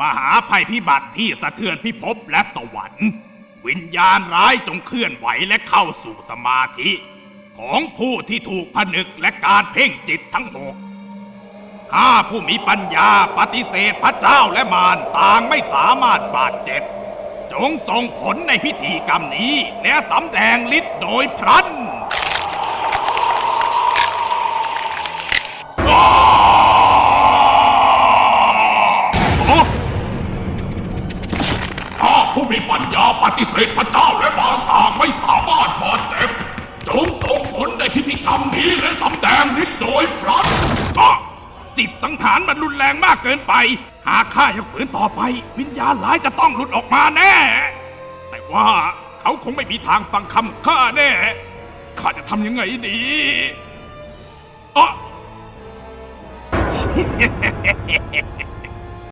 มหาภัยพิบัติที่สะเทือนพิภพและสวรรค์ วิญญาณร้ายจงเคลื่อนไหวและเข้าสู่สมาธิ ของผู้ที่ถูกผนึกและการเพ่งจิตทั้งหกถ้าผู้มีปัญญาปฏิเสธพระเจ้าและมารต่างไม่สามารถบาดเจ็บ จงส่งผลในพิธีกรรมนี้ และสำแดงฤทธิ์โดยพลันถ้ ผู้มีปัญญาปฏิเสธพระเจ้าและมารต่างไม่สามารถบาดเจ็บจงส่งผลในพิธีกรรมนี้และสำแดงฤทธิ์โดยพลันอ้อจิตสังหารมันรุนแรงมากเกินไป หากข้ายังฝืนต่อไป วิญญาณร้ายจะต้องหลุดออกมาแน่ แต่ว่าเขาคงไม่มีทางฟังคำข้าแน่ ข้าจะทำยังไงดีอ๋อ